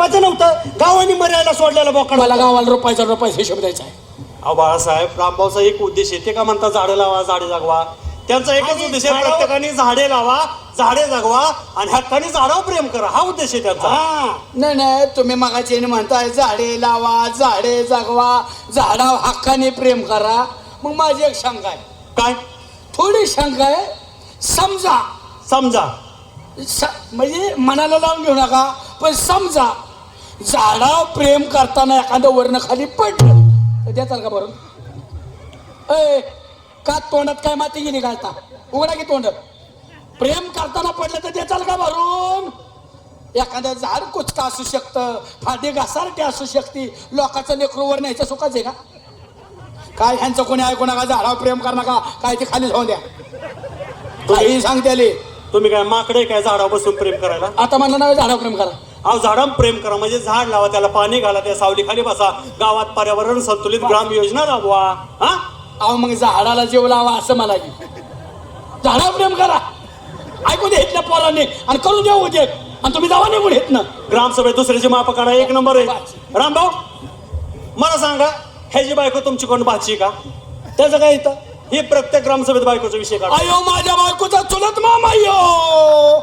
बापाचं नव्हतं. गावाने मर्यायला सोडलेलं बोकड. मला गावाला रुपयाचा रुपयाचा हिशोब द्यायचा आहे. अहो बाळासाहेब रामभाऊचा एक उद्देश आहे. ते का म्हणतात झाडं लावा झाडे जगवा? त्यांचा एकच उद्देश आहे प्रत्येकाने झाडे लावा झाडे जगवा आणि हक्काने झाडावर प्रेम करा. हा उद्देश आहे त्यांचा. हा. नाही नाही तुम्ही मगाची म्हणताय झाडे लावा झाडे जगवा झाडा हक्काने प्रेम करा. मग माझी एक शंका आहे. काय? थोडी शंका आहे. समजा. समजा. स- म्हणजे मनाला लावून घेऊ नका पण समजा झाडावर प्रेम करताना एखादं वर्ण खाली पडलं तर देताल का बरं ए का तोंडात काय माती गेली घालता उघडा की तोंड प्रेम करताना पडलं तर देताल का भरून? एखादं झाड कुचका असू शकतं फाटी घासारटी असू शकते लोकांचं लेकरूवर न्यायचं सुखाच आहे का? काय ह्यांचं कोणी ऐकू नका झाडावर प्रेम कर नका काय ते खाली जाऊन द्या. काही सांगते आले. तुम्ही काय माकडे काय झाडावर बसून प्रेम करायला? आता म्हणलं नाही झाडावर प्रेम करा. अहो झाडावर प्रेम करा म्हणजे झाड लावा त्याला पाणी घाला त्या सावली खाली बसा. गावात पर्यावरण संतुलित ग्राम योजना राबवा. हा? अहो मग झाडाला जीव लावा असं मला की. झाडावर प्रेम करा. ऐकू दे इथल्या पोरांनी आणि करून देऊ उद्या आणि तुम्ही जावा निघून येत ना ग्रामसभेत दुसऱ्याची माप काढा एक नंबर आहे. रामभाऊ मला सांगा ह्याची बायको तुमची कोण भाची का? त्याचं काय इथं? ही प्रत्येक ग्रामसभेत बायकोचा विषय काढा. अयो माझ्या बायकोचा चुलत मामा यो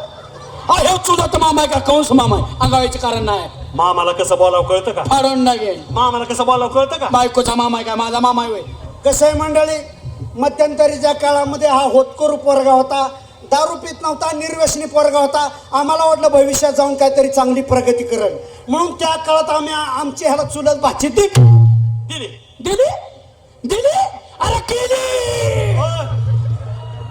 अयो चुलत मामा आहे का? कंस मामा आहे. अंगावायचे कारण नाही. मामाला कसं बोलावं कळतं का? फाडून लागेल मामाला कसं बोलावं कळतं का? बायकोचा मामा आहे का? माझा मामा आहे होय. कसं आहे मंडळी? मध्यंतरीच्या काळामध्ये हा होतकरू पोरगा होता. दारू पित नव्हता निर्व्यसनी पोरगा होता. आम्हाला वाटलं भविष्यात जाऊन काहीतरी चांगली प्रगती करेल. म्हणून त्या काळात आम्ही आमची ह्याला चुलत भाची ती दिली. दिली? दिली? अरे केली.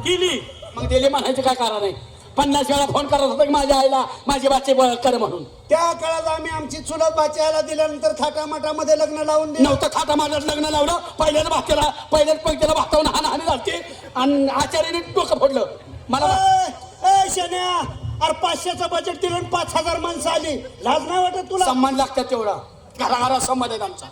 गेली मग दिली म्हणायचं काय कारण आहे? पन्नास वेळा फोन करत होता की माझ्या आईला माझी बाचे कर म्हणून. त्या काळात आम्ही आमची चुलत भाची ह्याला दिल्यानंतर थाटामाटामध्ये लग्न लावून दिलं. नव्हतं माझं लग्न लावलं पहिल्याच भात्याला पहिल्याच पंक्तीला भातावून हाना झालते आणि आचार्याने डोकं फोडलं. मला ए, शन्या अरे पाचशेचं बजेट दिलं आणि पाच हजार माणसं आली. लाज नाही वाटत तुला? सन्मान लागतात तेवढा. घराघरा संमत आहे आमचा.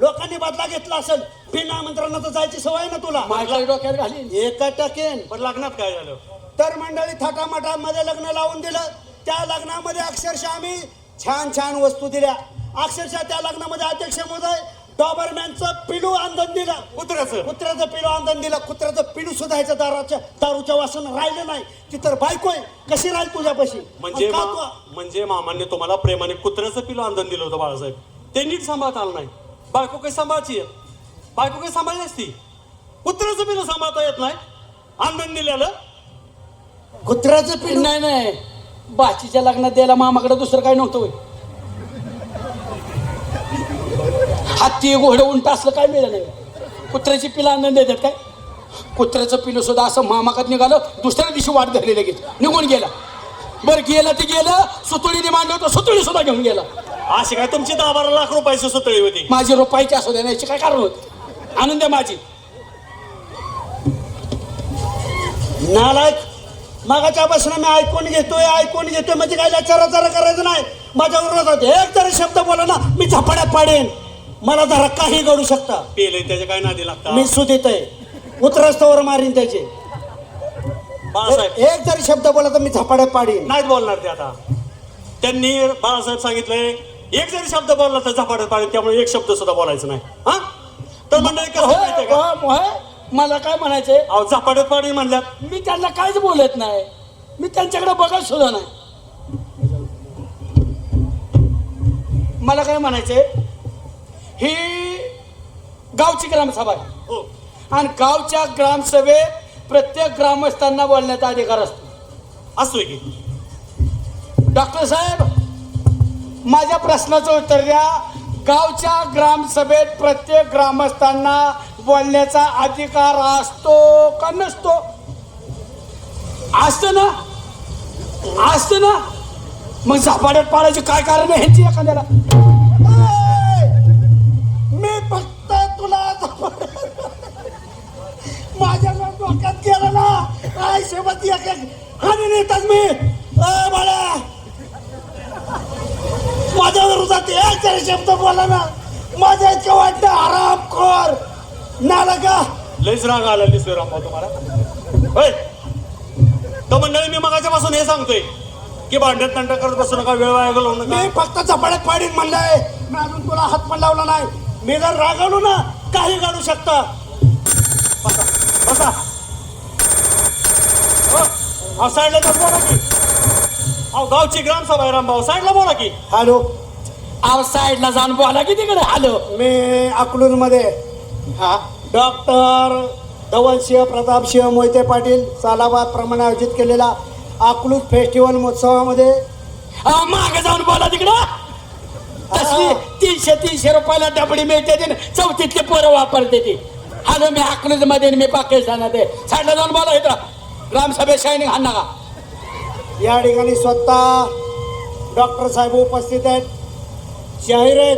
लोकांनी बदला घेतला असेल बिना आमंत्रणाचं जायची सवय ना तुला? माझ्या डोक्यात घालीन. एका टकेन पण लग्नात काय झालं? तर मंडळी थाटामाटामध्ये लग्न लावून दिलं. त्या लग्नामध्ये अक्षरशः आम्ही छान छान वस्तू दिल्या. अक्षरशः त्या लग्नामध्ये अध्यक्ष महोदय डॉबरमॅनचं पिलू आंदोलन दिलं. कुत्र्याचं. कुत्र्याचं पिलू आंदोलन दिलं. कुत्र्याचं पिलू सुद्धा ह्याच्या दाराच्या दारूच्या वासन राहिलं नाही. ती तर बायको आहे. कशी राहील तुझ्यापाशी? म्हणजे मा- म्हणजे मामाने तुम्हाला प्रेमाने कुत्र्याचं पिलो आंदोलन दिलं होतं बाळासाहेब. ते नीट सांभाळता आलं नाही. बायको काही सांभाळची आहे? बायको काही सांभाळली असती कुत्र्याचं पिलो सांभाळता येत नाही. आंदोलन दिलेलं. कुत्र्याचं पिलू. नाही नाही. बाचीच्या लग्नात द्यायला मामाकडे दुसरं काय नव्हतं होय. हत्ती घोडं उंट असलं काय मिळालं नाही. कुत्र्याची पिलं आनंद देतात काय? कुत्र्याचं पिलं सुद्धा असं मामाकात निघालं दुसऱ्या दिवशी वाट धरली लगेच. निघून गेला. बरं गेलं ते गेलं सुतुळीने मांडलं होतं सुतुळी सुद्धा घेऊन गेला. अशी काय तुमची दहा बारा लाख रुपयाची सुतळी होती? माझी रुपयाची असू दे याची काय कारण होत? आनंद आहे माझी. नालायक मागाच्या बसणं मी ऐकून घेतोय ऐकून घेतोय. म्हणजे काय चरा चरा करायचं नाही. माझ्या विरोधात एक तरी शब्द बोला ना मी झपाड्या पाडेन. मला जरा काही घडू शकता. पेले त्याच्या काय नादी लागतात? मी सुदित आहे. उतरस्तवर मारीन त्याचे. बाळासाहेब. एक जरी शब्द बोला तर मी झपाड्या पाडीन. नाहीत बोलणार ते आता. त्यांनी बाळासाहेब सांगितलंय एक जरी शब्द बोलला तर झपाट्यात पाडेल त्यामुळे एक शब्द सुद्धा बोलायचं नाही. हा? तर मंडळी मला काय म्हणायचंय? अहो झपाट्यात पाडेल म्हणल्यात. मी त्यांना काहीच बोलत नाही. मी त्यांच्याकडे बघत सुद्धा नाही. मला काय म्हणायचंय? ही गावची ग्रामसभा आहे. हो. आणि गावच्या ग्रामसभेत प्रत्येक ग्रामस्थांना बोलण्याचा अधिकार असतो. असतोय की? डॉक्टर साहेब माझ्या प्रश्नाचं उत्तर द्या. गावच्या ग्रामसभेत प्रत्येक ग्रामस्थांना बोलण्याचा अधिकार असतो का नसतो? असतं ना? असतं ना? मग झपाट्यात पाडायचे काय कारण आहे ह्यांची एखाद्याला? मी फक्त तुला माझ्या डोक्यात गेलं ना? आय सोबत एक एक आणि नेतात मी. बाळा माझ्या विरोधात एक जरी शब्द बोला ना. माझ्या इतकं वाटतं आराम कर. नाला का लयच राग आला दिसतोय रामभाऊ तुम्हाला. होय. तो मंडळी मी मगाच्या पासून हे सांगतोय की भांड्यात तंटा करत बसू नका वेळ वाया घालवू नका. मी फक्त चपाड्यात पाडीन म्हणलंय मी अजून तुला हात पण लावला नाही. मी जर रागावलो ना काही काढू शकता. बसा बसा. हो, अहो साईडला तर बोला की. अहो गावची ग्रामसभा आहे रामभाऊ. साईडला बोला की. हॅलो. आव साईडला जाऊन बोला की तिकडे. आलो मी अकलूजमध्ये हा. डॉक्टर धवलसिंह प्रतापसिंह मोहिते पाटील सालाबाद प्रमाणे आयोजित केलेला अकलूज फेस्टिवल महोत्सवामध्ये मागे जाऊन बोला तिकडं. तसली तीनशे तीनशे रुपयाला डबडी मिळते ती चौथीतली पोरं वापरते ती. आलो मी अकलूजमध्ये मी पाकिस्तानात आहे. साईडला जाऊन बोला इथं. ग्रामसभेत शायनिंग हाण नका. या ठिकाणी स्वतः डॉक्टर साहेब उपस्थित आहेत. शाहीर आहेत.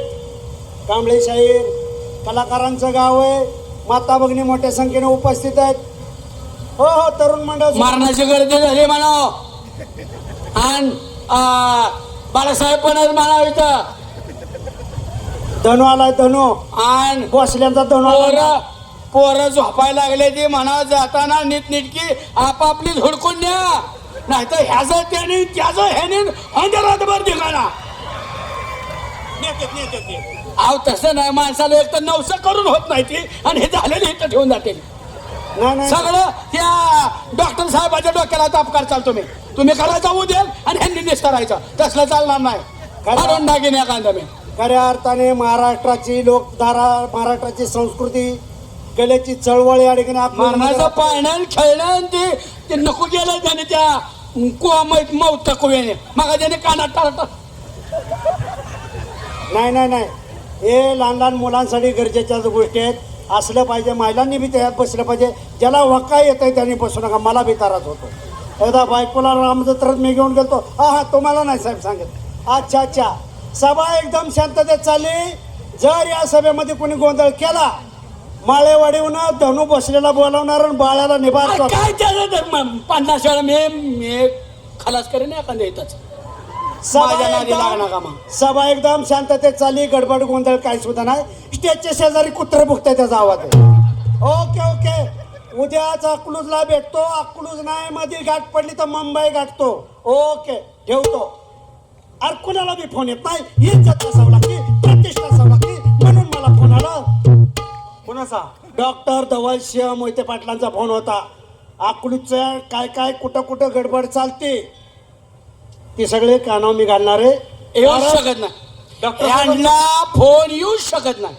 कांबळे शाहीर कलाकारांचं गाव आहे. माता भगिनी मोठ्या संख्येने उपस्थित आहेत. हो हो तरुण मंडळ मारण्याची गर्दी झाली म्हणाव आणि बाळासाहेब पण म्हणाव इथं. धनु आलाय धनु. आणि बसल्यांचा धनु आलाय. पोरं झोपायला लागले ती म्हणा. जाताना नीटनीटकी आपापली झोडकून द्या नाहीतर ह्याचं त्याने त्याचं ह्याने अंधरातभर ठिकाणा अहो तसं नाही माणसाला एक तर नवसं करून होत नाही ती आणि हे झालेले इथं ठेवून जाते नाही नाही. सगळं त्या डॉक्टर साहेबाच्या डोक्याला तापकार चालतो मी. तुम्ही करायचा उद्या आणि ह्यांनी निस्तरायचं. तसलं चालणार नाही. काढून दागिने एखादा मी. खऱ्या अर्थाने महाराष्ट्राची लोकधारा महाराष्ट्राची संस्कृती कलेची चळवळ या ठिकाणी मरणाचं पाळणं आणि खेळणं आणि ते ते नको गेलं त्याने त्या कुवा मैत मौत कुवेने मग त्याने कानात टाळत नाही नाही नाही. हे लहान लहान मुलांसाठी गरजेच्या गोष्टी आहेत. असलं पाहिजे महिलांनी बी त्यात बसलं पाहिजे. ज्याला वका येत आहे त्यांनी बसू नका. मला बी त्रास होतो. एकदा बायकोला रामजत्रत मी घेऊन गेलतो. हा हा तुम्हाला नाही साहेब सांगत. अच्छा अच्छा. सभा एकदम शांततेत चालली. जर या सभेमध्ये कोणी गोंधळ केला माळेवाडीहून धनु बसलेला बोलावणार आणि बाळाला निभार काय पन्नास वेळा मी मी खलास करेन एखाद्या इथंच. सभा माझ्या नादी मग. सभा एकदम शांततेत चालली गडबड गोंधळ काही सुद्धा नाही. स्टेजच्या शेजारी कुत्र भुकतंय त्याचा आवाज ओके ओके उद्याच अकलूजला भेटतो. अकलूज नाही मध्ये गाठ पडली तर मुंबई गाठतो. ओके ठेवतो. अरे कुणाला बी फोन येत नाही? इज्जत असावं लागते प्रतिष्ठा असावं लागते म्हणून मला फोन आला. कुणाचा? डॉक्टर धवलसिंह मोहिते पाटलांचा फोन होता. अकलूजचं काय काय कुठं कुठं गडबड चालते? ते सगळे कानावर मी घालणार आहे येऊच शकत नाही. डॉक्टर यांना फोन येऊच शकत नाही.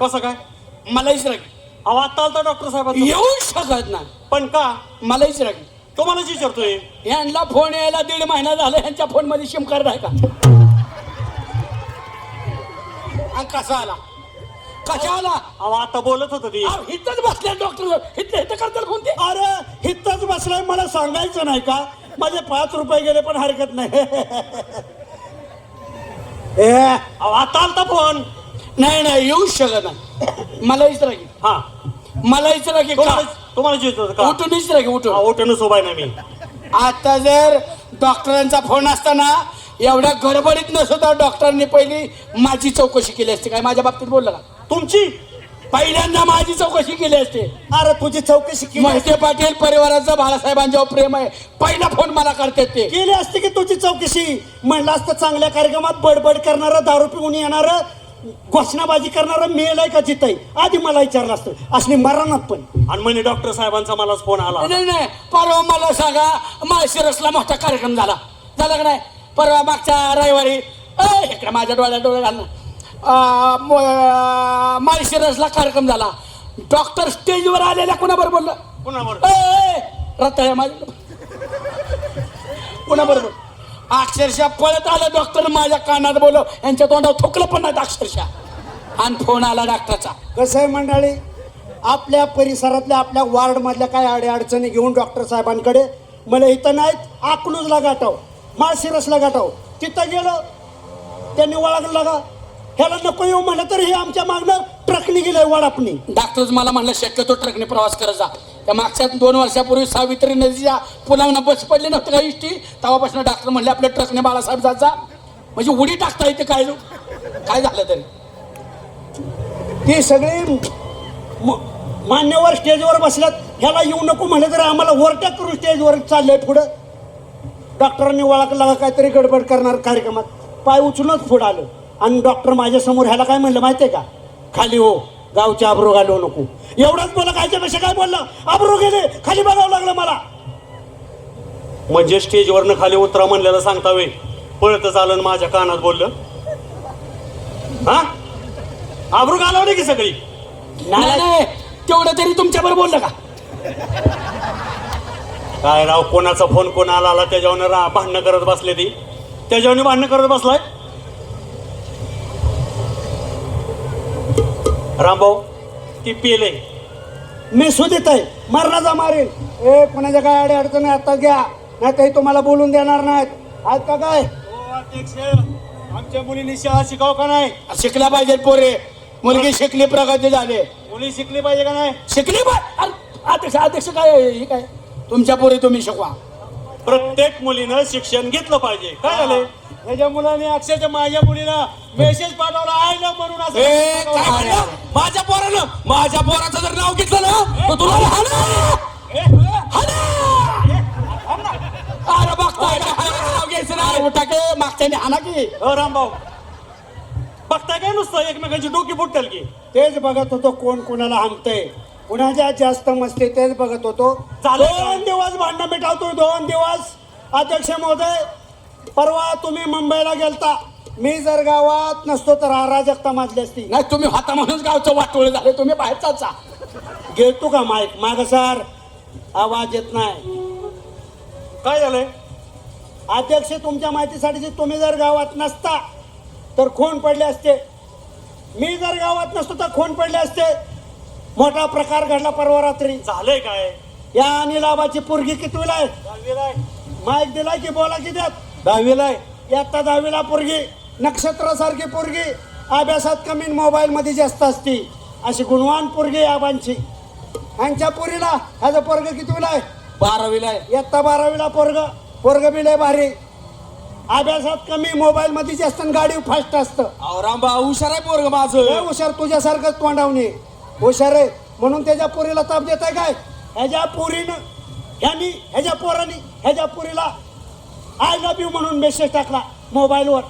कसं काय? मलाच राग अहो आता आलता डॉक्टर साहेब येऊच शकत नाही. पण का? मलाच राग तुम्हालाच विचारतोय. यांना फोन यायला दीड महिना झाला यांच्या फोनमध्ये सिम कार्ड आहे का? कसा आला? कसा आला? अहो आता बोलत होत ती. अहो, इथंच बसल्या डॉक्टर इथं इथं करतात फोन ते अरे हिथंच बसलाय मला सांगायचं नाही का? माझे पाच रुपये गेले पण हरकत नाही. ए अहो आता आलता फोन. नाही नाही येऊच शकत नाही. मलाच रागी हा. मलाच रागी का तुम्हाला तुम्हाला विचारतो का उठूनच हा, उठून उठून उभा आहे ना मी. आता जर डॉक्टरांचा फोन असताना एवढ्या गडबडीत नसता डॉक्टरांनी पहिली माझी चौकशी केली असते. काय माझ्या बाबतीत बोलला का? तुमची? पहिल्यांदा माझी चौकशी केली असते. अरे तुझी चौकशी केली मोहिते पाटील परिवाराचं बाळासाहेबांच्यावर प्रेम आहे. पहिला फोन मला करतात ते. केली असती की तुझी चौकशी? म्हणलं असतं चांगल्या कार्यक्रमात बडबड करणारं दारू पिऊन येणारं घोषणाबाजी करणारं मेलय का जितय आधी मला विचारलं असतं. असली मरणात पण. आणि म्हणे डॉक्टर साहेबांचा मलाच फोन आला. नाही नाही परवा मला सांगा माळशिरसला मोठा कार्यक्रम झाला. झाला का नाही? परवा मागच्या रविवारी ए, इकडे माझ्या डोळ्या डोळे घालणं. माळशिरसला कार्यक्रम झाला. डॉक्टर स्टेजवर आलेल्या कोणाबरोबर बोललं? कुणावर ए, रताळ्या माझ्या कोणाबरोबर? अक्षरशः पळत आलं डॉक्टर माझ्या कानात बोलव यांच्या तोंडावर थुकलं पण नाही अक्षरशः. आणि फोन आला डॉक्टरचा कसं आहे मंडळी? आपल्या परिसरातल्या आपल्या वार्डमधल्या काय अडी अडचणी घेऊन डॉक्टर साहेबांकडे? मला इथं नाहीत अकलूजला गाठव माळशिरसला गाठव. तिथं गेलं त्यांनी ओळखलं का? ह्याला नको येऊ म्हणलं तर हे आमच्या मागणं ट्रकनी गेलंय वडापणी डॉक्टर मला म्हणलं शक्यतो ट्रकने प्रवास करत जा. त्या मागच्या दोन वर्षापूर्वी सावित्री नदीच्या पुलावनं बस पडली नव्हती का इष्टी? तेव्हापासून डॉक्टर म्हणले आपल्या ट्रकने बाळासाहेब जात जा. म्हणजे उडी टाकता येते काय काय झालं तरी? ते सगळे म- मान्यवर स्टेजवर बसल्यात. ह्याला येऊ नको म्हणलं तर आम्हाला ओरट्या करून स्टेजवर चाललंय पुढं. डॉक्टरांनी ओळखला का काहीतरी गडबड करणार कार्यक्रमात. पाय उचलूनच पुढं आलं. आणि डॉक्टर माझ्यासमोर ह्याला काय म्हणलं माहितीये का? खाली हो गावचे आबरू घालवू नको. एवढंच बोला कायच्यापेक्षा काय बोललं? आबरू गेले खाली बघावं लागलं मला. म्हणजे स्टेजवरनं खाली उतरा म्हणलेलं सांगता वे पळत आलं माझ्या कानात बोललं. हा? आबरू घालवली की सगळी? नाही नाही तेवढं तरी तुमच्या बरोबर बोललं का? काय राव कोणाचा फोन कोणाला आला त्याच्यावर रा भांडणं करत बसले ती. त्याच्यावर भांडणं करत बसलाय? रामभाऊ ती पेले. मी सुदित आहे. मरणाचा मारेल ए कोणाच्या काय अडे अडचण आता घ्या. नाही तुम्हाला बोलून देणार नाहीत. आज का काय? अध्यक्ष. आमच्या मुलींनी शाळा शिकाव का नाही? शिकला पाहिजे पोरे. मुलगी शिकली प्रगती झाली. मुली शिकली पाहिजे का नाही? शिकली पाहिजे अध्यक्ष अध्यक्ष काय? हे काय? तुमच्या पोरी तुम्ही शिकवा. प्रत्येक मुलीनं शिक्षण घेतलं पाहिजे. काय झालंय? त्याच्या मुलाने अक्षरशः माझ्या मुलीला मेसेज पाठवला आहे ना म्हणून असं ए, काय म्हणलं? माझ्या पोरानं? माझ्या पोराचं जर नाव घेतलं ना तर तुला हाणं. हाणं. अरे बघताय का? हाय, नाव घ्यायचं नाही. उठाके मागच्याने हाना की. हो रामभाऊ. बघताय काय नुसतं? एकमेकांची डोकी फुटल की. तेच बघत होतो कोण कोणाला हाणतंय. कुणाच्या जास्त मस्ती तेच बघत होतो? दोन दिवस भांडण मिटावतोय दोन दिवस. अध्यक्ष महोदय परवा तुम्ही मुंबईला गेलता. मी जर गावात नसतो तर अराजकता माजली असती. नाही तुम्ही होता म्हणून गावचं वाटोळ झाले. तुम्ही बाहेर चालचा घेतो का माईक? माग सर आवाज येत नाही. काय झालंय? अध्यक्ष तुमच्या माहितीसाठी जे तुम्ही जर गावात नसता तर खून पडले असते. मी जर गावात नसतो तर खून पडले असते. मोठा प्रकार घडला परवा रात्री. झालंय काय? या आणि लाभाची पोरगी कितवीला आहे? दहावीला आहे. माईक दिलाय की बोला की द्यात दहावीला आहे. यात्ता दहावीला पोरगी नक्षत्रासारखी पोरगी अभ्यासात कमी मोबाईल मध्ये जास्त असती. अशी गुणवान पोरगी आबांची. ह्यांच्या पोरीला ह्याचं पोरग कितवीला आहे? बारावीला आहे. इयत्ता बारावीला पोरग. पोरग बी लय भारी. अभ्यासात कमी मोबाईल मध्ये जास्त आणि गाडी फास्ट असतं. रामबा हुशार आहे पोरग लय माझं हुशार तुझ्यासारखंच तोंडावणे हुशार आहे. म्हणून त्याच्या पोरीला ताप देत आहे काय? ह्याच्या पोरीनं ह्यानी ह्याच्या पोरानी ह्याच्या पोरीला आय लव्ह यू म्हणून मेसेज टाकला मोबाईलवर.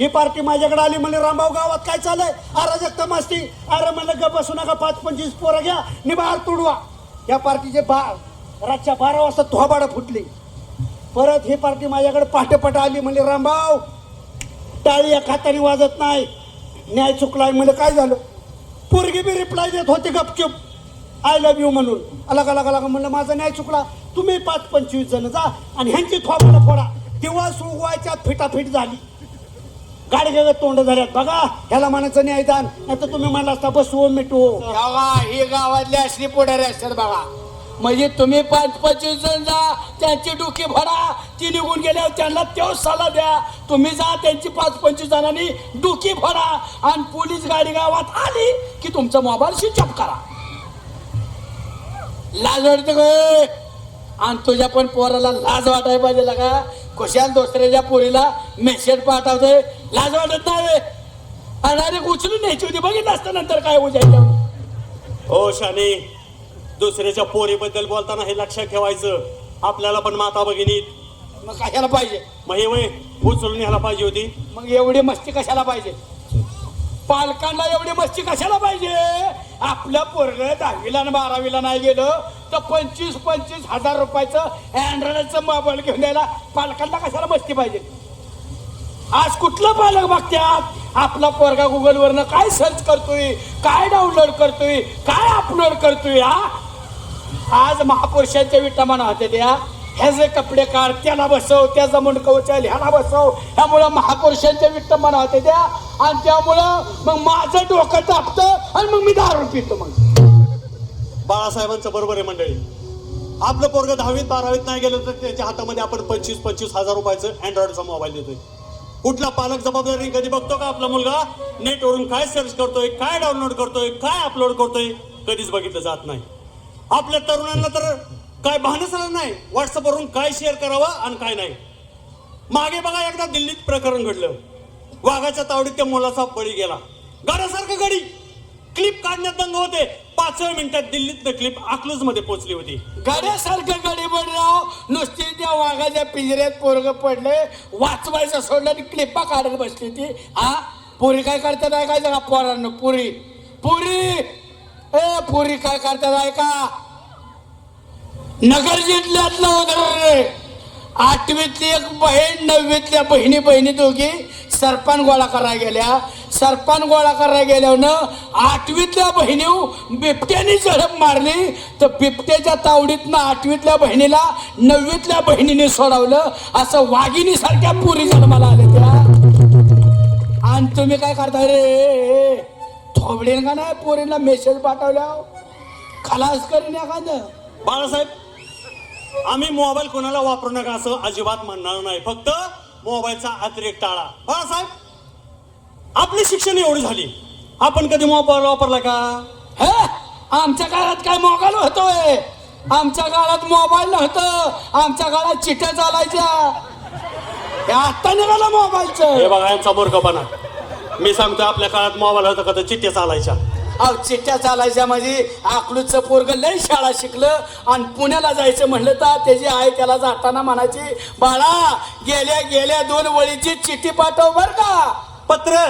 ही पार्टी माझ्याकडे आली म्हणजे रामभाऊ गावात काय चाललंय? अराजकता मस्ती. अरे म्हणलं ग बसू नका पाच पंचवीस पोरं घ्या नि बाहेर तुडवा. या पार्टीचे बा रातच्या बारा वाजता धोबाडं फुटली. परत ही पार्टी माझ्याकडे पाठेपाठ आली म्हणजे रामभाऊ टाळी या खात्याने वाजत नाही. न्याय चुकलाय. म्हणजे काय झालं? पोरगी बी रिप्लाय देत होते गपचूप. आय लव्ह यू म्हणून. अलग अलग अलग म्हणलं माझा न्याय चुकला. तुम्ही पाच पंचवीस जण जा आणि ह्यांची थोबाला फोडा. तेव्हा सुगवायच्या फिटाफिट झाली. गाडी तोंड झाल्यात बघा ह्याला म्हणायचं न्यायदान नाही तर तुम्ही म्हणला असता बसवो मिटू बघा ही गावातली असली पुढारी असतात बघा. म्हणजे तुम्ही पाच पंचवीस जण जा त्यांची डोकी भरा. ती निघून गेल्यावर त्यांना तेव सल्ला द्या. तुम्ही जा त्यांची पाच पंचवीस जणांनी डोकी भरा. आणि पोलीस गाडी गावात आली की तुमचा मोबाईल स्विच ऑफ करा. लाज वाटते काय आणि तुझ्या पण पोराला लाज वाटायला पाहिजे का? खुशाल दुसऱ्याच्या पोरीला मेसेज पाठवतोय लाज वाटत नाही अरे उचलून न्यायची होती. बघितलं असतं नंतर काय उजायला हो शाने. दुसऱ्याच्या पोरीबद्दल बोलताना हे लक्षात ठेवायचं. आपल्याला पण माता भगिनीत. मग कशाला पाहिजे? मग हे वय उचलून न्यायला पाहिजे होती. मग एवढी मस्ती कशाला पाहिजे? पालकांना एवढी मस्ती कशाला पाहिजे? आपलं पोरग दहावीला आणि बारावीला नाही गेलं तर पंचवीस पंचवीस हजार रुपयाचं अँड्रॉइडचं मोबाईल घेऊन द्यायला पालकांना कशाला मस्ती पाहिजे? आज कुठलं पालक बघत्यात? आपला पोरगा गुगलवरनं काय सर्च करतोय? काय डाउनलोड करतोय? काय अपलोड करतोय हा? आज महापुरुषांच्या विटमाना होते त्या ह्याचे कपडे काढ त्याला बसव त्याचा मुंडक उचल ह्याला बसव. ह्यामुळं महापुरुषांच्या विटमाना होते त्या आणि त्यामुळं मग माझं डोकं तापतं आणि मग मी दारू पितो मग. बाळासाहेबांचं बरोबर आहे मंडळी. आपलं पोरग दहावीत बारावीत नाही गेलं तर त्याच्या हातामध्ये आपण पंचवीस पंचवीस हजार रुपयाचं अँड्रॉइडचा मोबाईल देतोय. कुठला पालक जबाबदारी कधी बघतो का आपला मुलगा? नेटवरून काय सर्च करतोय काय डाउनलोड करतोय काय अपलोड करतोय? कधीच बघितलं जात नाही. आपल्या तरुणांना तर काय भानच आलं नाही. व्हॉट्सअपवरून काय शेअर करावं आणि काय नाही. मागे बघा एकदा दिल्लीत प्रकरण घडलं. वाघाच्या तावडीत त्या मुलाचा बळी गेला. गाड्यासारखं गडी क्लिप काढण्यात दंग होते. पाच मिनिटात दिल्लीत क्लिप अकलूजमध्ये पोहोचली होती. गाड्यासारखं गाडी राव. नुसती त्या वाघाच्या पिंजऱ्यात पोरग पडले वाचवायचं सोडलं आणि क्लिपा काढत बसली ती हा? पुरी काय करतात ऐकायचं का पोरांनो पुरी. पुरी! ए पुरी काय करतात ऐका नगर जिल्ह्यातलं उदाहरण रे. आठवीतली एक बहीण नववीतल्या बहिणी बहिणी दोघी सरपण गोळा करायला गेल्या. सरपण गोळा करायला गेल्यानं आठवीतल्या बहिणी बिबट्याने झडप मारली. तर बिबट्याच्या तावडीतनं आठवीतल्या बहिणीला नववीतल्या बहिणीने सोडवलं. असं वाघिणीसारख्या पुरी जन्माला आले त्या. आणि तुम्ही काय करता रे? थोबडीन का नाही पोरीला मेसेज पाठवल्या? खलास करीन एखादं. बाळासाहेब आम्ही मोबाईल कोणाला वापरू नका असं अजिबात म्हणणार नाही. फक्त मोबाईलचा अतिरेक टाळा. बाळासाहेब आपली शिक्षण एवढी झाली. आपण कधी मोबाईल वापरला का? हे आमच्या काळात काय मोबाईल होतोय? आमच्या काळात मोबाईल नव्हतं. आमच्या काळात चिठ्या चालायच्या. हे आता निघाला हे मोबाईलचं बघा यांचा मूर्खपणा. मी सांगतो आपल्या काळात मोबाईल होता का तर चिठ्ठ्या चालायच्या. अहो चिठ्ठ्या चालायच्या म्हणजे अकलूजचं पोरग लय शाळा शिकलं आणि पुण्याला जायचं म्हणलं तर त्याची आई त्याला जाताना म्हणायची बाळा गेल्या गेल्या दोन वळीची चिठ्ठी पाठव बर का. पत्र.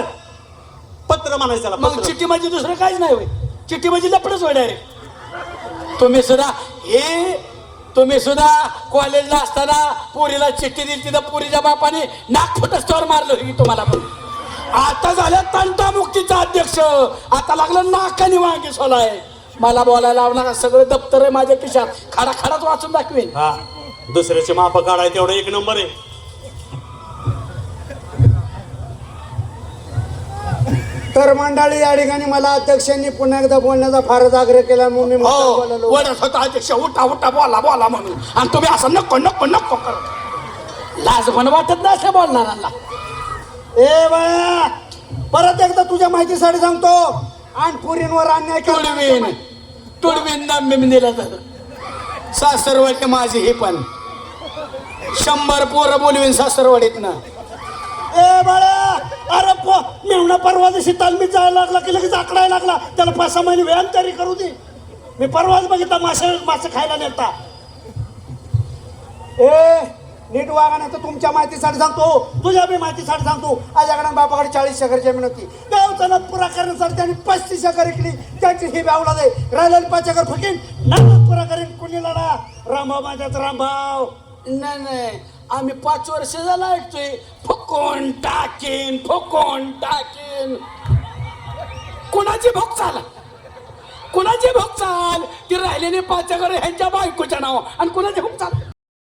पत्र म्हणायचं त्याला, मग पत्र. चिठ्ठी म्हणजे दुसरं काहीच नाही होय. चिठ्ठी म्हणजे लपडच होय डायरेक्ट तुम्ही सुद्धा हे तुम्ही सुद्धा कॉलेजला असताना पुरीला चिठ्ठी दिली तिथं पुरीच्या बापाने नाक फुटस्तवर मारलं होई तुम्हाला पण. आता झालं तंटा मुक्तीचा अध्यक्ष. आता लागलं नाकाने वांगी सोलाय. मला बोलायला लावणार सगळं दप्तर आहे माझ्या खिशात. खडा खडाच वाचून दाखवेन. हा. दुसऱ्याचे माप काढाय तेवढं एक नंबर आहे. तर मंडळी या ठिकाणी मला अध्यक्षांनी पुन्हा एकदा बोलण्याचा फारच आग्रह केला म्हणून मी हो बोलायलो. वडत होता अध्यक्ष उठा उठा बोला बोला म्हणून. आणि तुम्ही असं नको नको नको करत लाज पण वाटत नाही असं बोलणाऱ्यांना. ए बाया परत एकदा तुझ्या माहितीसाठी सांगतो. आणि पुरींवर अन्याय तुडवीन. तुडवीन दम दिलं तर. सासरवाडी माझी ही पण. शंभर पोरं बोलवीन सासरवाडीतनं. ए बाळा अरे पो मेवणा परवा दिवशी तालमीत जायला लागला की लगेच आकडायला लागला. त्याला पाच सहा महिने व्यायाम तयारी करू दे. मी परवाच बघितला मासे मासे खायला नेता ए नीट वागा नाही तर तुमच्या माहितीसाठी सांगतो. तुझ्या बी माहितीसाठी सांगतो. आजकडे बापाकडे चाळीस एकर जमीन होती. गावचा नाद पुरा करण्यासाठी त्यांनी पस्तीस एकर इकली. त्याची ही व्यावला दे. राहिलेली पाच एकर फुकीन. नाद पुरा करीन. कुणी लढा? रामभाव माझ्यात रामभाव नाही नाही. आम्ही पाच वर्ष झाला ऐकतोय. फुकून टाकीन फुकून टाकीन. कुणाची भोग चाल कुणाची भोग चाल ती राहिलेली पाच एकर ह्यांच्या बायकोच्या नाव आणि कुणाची भोग चाल